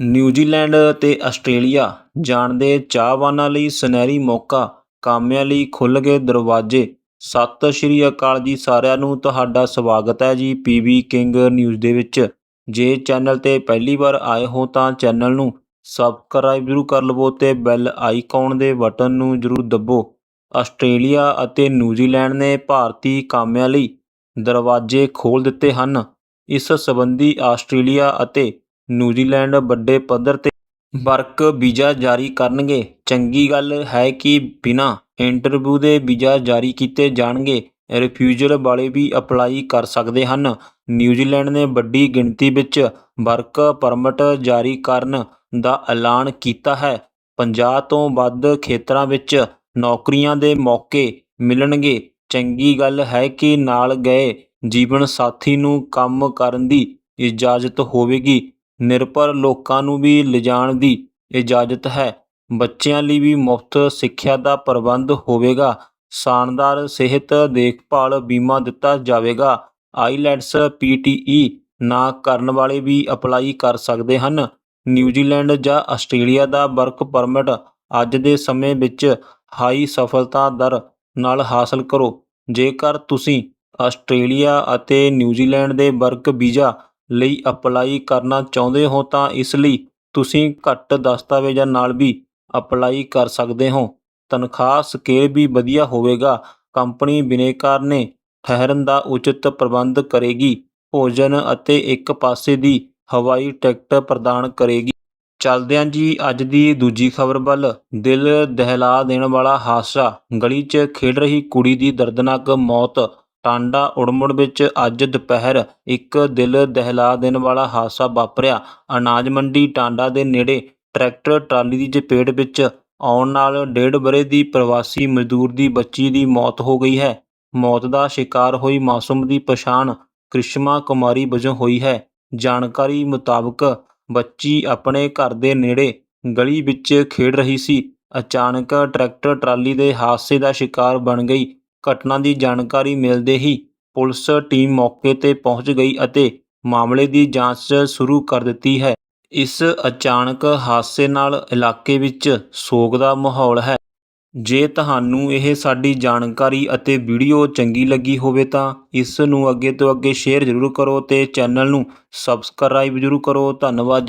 New Zealand ਅਤੇ Australia ਜਾਣ ਦੇ ਚਾਹਵਾਨਾਂ ਲਈ ਸੁਨਹਿਰੀ ਮੌਕਾ ਕਾਮਿਆਂ ਲਈ ਖੁੱਲ੍ਹ ਗਏ ਦਰਵਾਜ਼ੇ। ਸਤਿ ਸ਼੍ਰੀ ਅਕਾਲ ਜੀ ਸਾਰਿਆਂ ਨੂੰ, ਤੁਹਾਡਾ ਸਵਾਗਤ ਹੈ ਜੀ ਪੀਬੀ ਕਿੰਗ ਨਿਊਜ਼ ਦੇ ਵਿੱਚ। ਜੇ ਚੈਨਲ ਤੇ ਪਹਿਲੀ ਵਾਰ ਆਏ ਹੋ ਤਾਂ ਚੈਨਲ ਨੂੰ ਸਬਸਕ੍ਰਾਈਬ ਜ਼ਰੂਰ ਕਰ ਲਵੋ ਤੇ ਬੈਲ ਆਈਕਨ ਦੇ ਬਟਨ ਨੂੰ ਜ਼ਰੂਰ ਦੱਬੋ। ਆਸਟ੍ਰੇਲੀਆ ਅਤੇ ਨਿਊਜ਼ੀਲੈਂਡ ਨੇ ਭਾਰਤੀ ਕਾਮਿਆਂ ਲਈ ਦਰਵਾਜ਼ੇ ਖੋਲ੍ਹ ਦਿੱਤੇ ਹਨ। ਇਸ ਸੰਬੰਧੀ ਆਸਟ੍ਰੇਲੀਆ ਅਤੇ ਨਿਊਜ਼ੀਲੈਂਡ ਵੱਡੇ ਪੱਧਰ ਤੇ ਵਰਕ ਵੀਜ਼ਾ ਜਾਰੀ ਕਰਨਗੇ। ਚੰਗੀ ਗੱਲ ਹੈ ਕਿ ਬਿਨਾਂ ਇੰਟਰਵਿਊ ਦੇ ਵੀਜ਼ਾ ਜਾਰੀ ਕੀਤੇ ਜਾਣਗੇ। ਰਿਫਿਊਜਲ ਵਾਲੇ ਵੀ ਅਪਲਾਈ ਕਰ ਸਕਦੇ ਹਨ। ਨਿਊਜ਼ੀਲੈਂਡ ਨੇ ਵੱਡੀ ਗਿਣਤੀ ਵਿੱਚ ਵਰਕ ਪਰਮਿਟ ਜਾਰੀ ਕਰਨ ਦਾ ਐਲਾਨ ਕੀਤਾ ਹੈ। 50 ਤੋਂ ਵੱਧ ਖੇਤਰਾਂ ਵਿੱਚ ਨੌਕਰੀਆਂ ਦੇ ਮੌਕੇ ਮਿਲਣਗੇ। ਚੰਗੀ ਗੱਲ ਹੈ ਕਿ ਨਾਲ ਗਏ ਜੀਵਨ ਸਾਥੀ ਨੂੰ ਕੰਮ ਕਰਨ ਦੀ ਇਜਾਜ਼ਤ ਹੋਵੇਗੀ। ਨਿਰਭਰ ਲੋਕਾਂ ਨੂੰ ਵੀ ਲਿਜਾਣ ਦੀ ਇਜਾਜ਼ਤ ਹੈ। ਬੱਚਿਆਂ ਲਈ ਵੀ ਮੁਫਤ ਸਿੱਖਿਆ ਦਾ ਪ੍ਰਬੰਧ ਹੋਵੇਗਾ। ਸ਼ਾਨਦਾਰ ਸਿਹਤ ਦੇਖਭਾਲ ਬੀਮਾ ਦਿੱਤਾ ਜਾਵੇਗਾ। ਆਈਲੈਟਸ ਪੀਟੀਈ ਨਾ ਕਰਨ ਵਾਲੇ ਵੀ ਅਪਲਾਈ ਕਰ ਸਕਦੇ ਹਨ। ਨਿਊਜ਼ੀਲੈਂਡ ਜਾਂ ਆਸਟ੍ਰੇਲੀਆ ਦਾ ਵਰਕ ਪਰਮਿਟ ਅੱਜ ਦੇ ਸਮੇਂ ਵਿੱਚ ਹਾਈ ਸਫਲਤਾ ਦਰ ਨਾਲ ਹਾਸਲ ਕਰੋ। ਜੇਕਰ ਤੁਸੀਂ ਆਸਟ੍ਰੇਲੀਆ ਅਤੇ ਨਿਊਜ਼ੀਲੈਂਡ ਦੇ ਵਰਕ ਵੀਜ਼ਾ ਲਈ ਅਪਲਾਈ ਕਰਨਾ ਚਾਹੁੰਦੇ ਹੋ ਤਾਂ ਇਸ ਲਈ ਤੁਸੀਂ ਘੱਟ ਦਸਤਾਵੇਜ਼ਾਂ ਨਾਲ ਵੀ ਅਪਲਾਈ ਕਰ ਸਕਦੇ ਹੋ। ਤਨਖਾਹ ਸਕੇਲ ਵੀ ਵਧੀਆ ਹੋਵੇਗਾ। ਕੰਪਨੀ ਬਿਨੇਕਾਰ ਨੇ ਠਹਿਰਨ ਦਾ ਉਚਿਤ ਪ੍ਰਬੰਧ ਕਰੇਗੀ। ਭੋਜਨ ਅਤੇ ਇੱਕ ਪਾਸੇ ਦੀ ਹਵਾਈ ਟਿਕਟ ਪ੍ਰਦਾਨ ਕਰੇਗੀ। ਚੱਲਦਿਆਂ ਜੀ ਅੱਜ ਦੀ ਦੂਜੀ ਖਬਰ ਵੱਲ ਦਿਲ ਦਹਿਲਾ ਦੇਣ ਵਾਲਾ ਹਾਦਸਾ। ਗਲੀ 'ਚ ਖੇਡ ਰਹੀ ਕੁੜੀ ਦੀ ਦਰਦਨਾਕ ਮੌਤ ਟਾਂਡਾ ਉੜਮੁੜ ਵਿੱਚ ਅੱਜ ਦੁਪਹਿਰ ਇੱਕ ਦਿਲ ਦਹਿਲਾ ਦੇਣ ਵਾਲਾ ਹਾਦਸਾ ਵਾਪਰਿਆ। ਅਨਾਜ ਮੰਡੀ ਟਾਂਡਾ ਦੇ ਨੇੜੇ ਟਰੈਕਟਰ ਟਰਾਲੀ ਦੀ ਚਪੇਟ ਵਿੱਚ ਆਉਣ ਨਾਲ ਡੇਢ ਵਰ੍ਹੇ ਦੀ ਪ੍ਰਵਾਸੀ ਮਜ਼ਦੂਰ ਦੀ ਬੱਚੀ ਦੀ ਮੌਤ ਹੋ ਗਈ ਹੈ। ਮੌਤ ਦਾ ਸ਼ਿਕਾਰ ਹੋਈ ਮਾਸੂਮ ਦੀ ਪਛਾਣ ਕ੍ਰਿਸ਼ਮਾ ਕੁਮਾਰੀ ਵਜੋਂ ਹੋਈ ਹੈ। ਜਾਣਕਾਰੀ ਮੁਤਾਬਕ ਬੱਚੀ ਆਪਣੇ ਘਰ ਦੇ ਨੇੜੇ ਗਲੀ ਵਿੱਚ ਖੇਡ ਰਹੀ ਸੀ। ਅਚਾਨਕ ਟਰੈਕਟਰ ਟਰਾਲੀ ਦੇ ਹਾਦਸੇ ਦਾ ਸ਼ਿਕਾਰ ਬਣ ਗਈ। ਘਟਨਾ ਦੀ ਜਾਣਕਾਰੀ ਮਿਲਦੇ ਹੀ ਪੁਲਿਸ ਟੀਮ ਮੌਕੇ ਤੇ ਪਹੁੰਚ ਗਈ ਅਤੇ ਮਾਮਲੇ ਦੀ ਜਾਂਚ ਸ਼ੁਰੂ ਕਰ ਦਿੱਤੀ ਹੈ। ਇਸ ਅਚਾਨਕ ਹਾਦਸੇ ਨਾਲ ਇਲਾਕੇ ਵਿੱਚ ਸੋਗ ਦਾ ਮਾਹੌਲ ਹੈ। ਜੇ ਤੁਹਾਨੂੰ ਇਹ ਸਾਡੀ ਜਾਣਕਾਰੀ ਅਤੇ ਵੀਡੀਓ ਚੰਗੀ ਲੱਗੀ ਹੋਵੇ ਤਾਂ ਇਸ ਨੂੰ ਅੱਗੇ ਤੋਂ ਅੱਗੇ ਸ਼ੇਅਰ ਜ਼ਰੂਰ ਕਰੋ ਤੇ ਚੈਨਲ ਨੂੰ ਸਬਸਕ੍ਰਾਈਬ ਜ਼ਰੂਰ ਕਰੋ। ਧੰਨਵਾਦ।